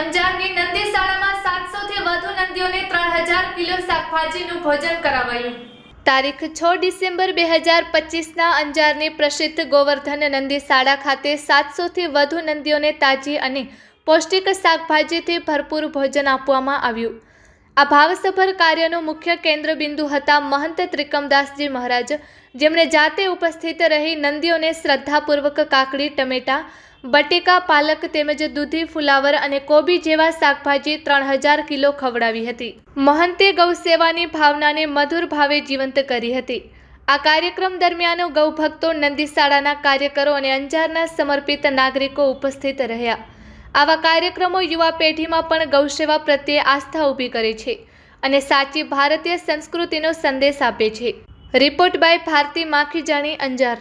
અંજારની નંદી શાળામાં સાતસો થી વધુ નંદીઓને ત્રણ હજાર કિલો શાકભાજીનું ભોજન કરાવાયું. તારીખ છ ડિસેમ્બર બે હજાર પચીસના અંજારની પ્રસિદ્ધ ગોવર્ધન નંદી શાળા ખાતે સાતસોથી વધુ નંદીઓને તાજી અને પૌષ્ટિક શાકભાજીથી ભરપૂર ભોજન આપવામાં આવ્યું. આ ભાવસભર કાર્યનું મુખ્ય કેન્દ્રબિંદુ હતા મહંત ત્રિકમદાસજી મહારાજ, જેમણે જાતે ઉપસ્થિત રહી નંદીઓને શ્રદ્ધાપૂર્વક કાકડી, ટમેટા, બટેકા, પાલક તેમજ દૂધી, ફુલાવર અને કોબી જેવા શાકભાજી ત્રણ હજાર કિલો ખવડાવી હતી. મહંતે ગૌસેવાની ભાવનાને મધુર ભાવે જીવંત કરી હતી. આ કાર્યક્રમ દરમિયાન ગૌભક્તો નંદીશાળાના કાર્યકરો અને અંજારના સમર્પિત નાગરિકો ઉપસ્થિત રહ્યા. આવા કાર્યક્રમો યુવા પેઢીમાં પણ ગૌસેવા પ્રત્યે આસ્થા ઊભી કરે છે અને સાચી ભારતીય સંસ્કૃતિનો સંદેશ આપે છે. Report by Bharati Makhijani Anjar.